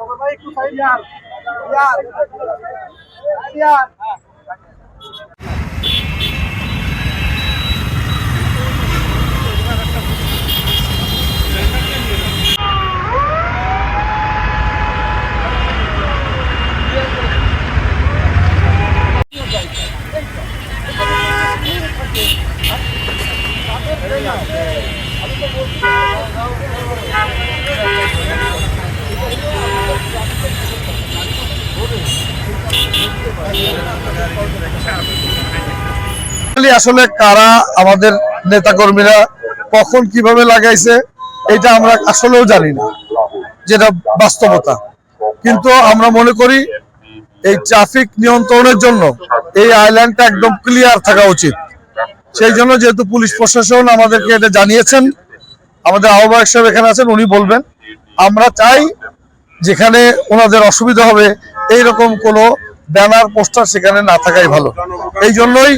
তবে ভাই একটু সাইড ইয়ার ইয়ার ইয়ার আমি তো বলছি আসলে কারা আমাদের নেতাকর্মীরা কখন কীভাবে লাগাইছে, এটা আমরা আসলেও জানি না, যেটা বাস্তবতা। কিন্তু আমরা মনে করি এই ট্রাফিক নিয়ন্ত্রণের জন্য এই আইল্যান্ডটা একদম ক্লিয়ার থাকা উচিত। সেই জন্য যেহেতু পুলিশ প্রশাসন আমাদেরকে এটা জানিয়েছেন, আমাদের আহ্বায়ক সাহেব এখানে আছেন, উনি বলবেন, আমরা চাই যেখানে ওনাদের অসুবিধা হবে, এইরকম কোনো ব্যানার, পোস্টার সেখানে না থাকাই ভালো। এই জন্যই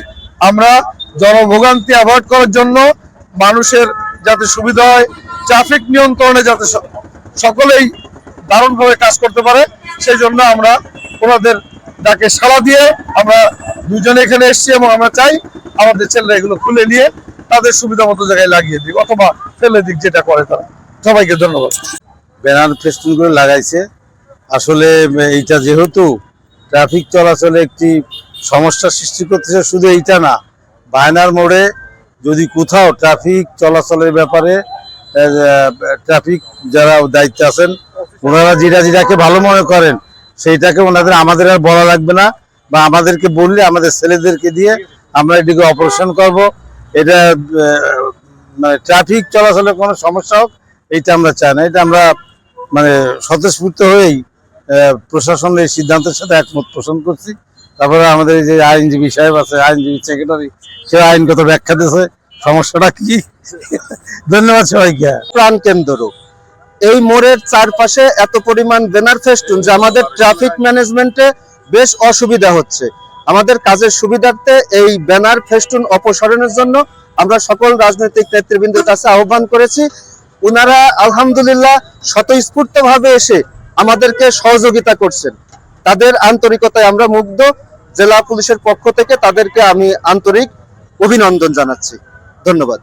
আমরা জনভোগান্তি অ্যাভয়েড করার জন্য মানুষের যাতে সুবিধা হয়, ট্রাফিক নিয়ন্ত্রণে যাতে সকলেই দারুণভাবে কাজ করতে পারে, সেই জন্য আমরা ওনাদের ডাকে সাড়া দিয়ে আমরা দুজনে এখানে এসেছি এবং আমরা চাই আমাদের ছেলেরা এগুলো খুলে নিয়ে তাদের সুবিধা মতো জায়গায় লাগিয়ে দিক, অথবা ফেলে দিক যেটা করে তারা। সবাইকে ধন্যবাদ। ব্যানার ফেস্টুন করে লাগাইছে। আসলে এইটা যেহেতু ট্রাফিক চলাচলে একটি সমস্যার সৃষ্টি করতেছে। শুধু এইটা না, বায়নার মোড়ে যদি কোথাও ট্রাফিক চলাচলের ব্যাপারে ট্রাফিক যারা দায়িত্বে আছেন, ওনারা যেটা যেটাকে ভালো মনে করেন, সেইটাকে ওনাদের, আমাদের আর বলা লাগবে না বা আমাদেরকে বললে, আমাদের ছেলেদেরকে দিয়ে আমরা এটিকে অপারেশন করব। এটা মানে ট্রাফিক চলাচলের কোনো সমস্যা হোক, এইটা আমরা চাই না। এটা আমরা মানে স্বতঃস্ফূর্ত হয়েই প্রশাসনের সিদ্ধান্তের সাথে একমত পোষণ করছি। তারপরে আমাদের যে আইনজীবী সাহেব আছে, আইনজীবী সেক্রেটারি সে আইনগত ব্যাখ্যা দিয়েছে। সমস্যাটা কি? ধন্যবাদ সবাইকে। প্রাণ কেন্দ্র। এই মোড়ের চারপাশে এত পরিমাণ ব্যানার ফেস্টুন যে আমাদের ট্রাফিক ম্যানেজমেন্টে বেশ অসুবিধা হচ্ছে। আমাদের কাজের সুবিধার্থে এই ব্যানার ফেস্টুন অপসারণের জন্য আমরা সকল রাজনৈতিক নেতৃবৃন্দের কাছে আহ্বান করেছি। ওনারা আলহামদুলিল্লাহ স্বতঃস্ফূর্ত ভাবে এসে আমাদেরকে সহযোগিতা করছেন। তাদের আন্তরিকতায় আমরা মুগ্ধ। জেলা পুলিশের পক্ষ থেকে তাদেরকে আমি আন্তরিক অভিনন্দন জানাচ্ছি। ধন্যবাদ।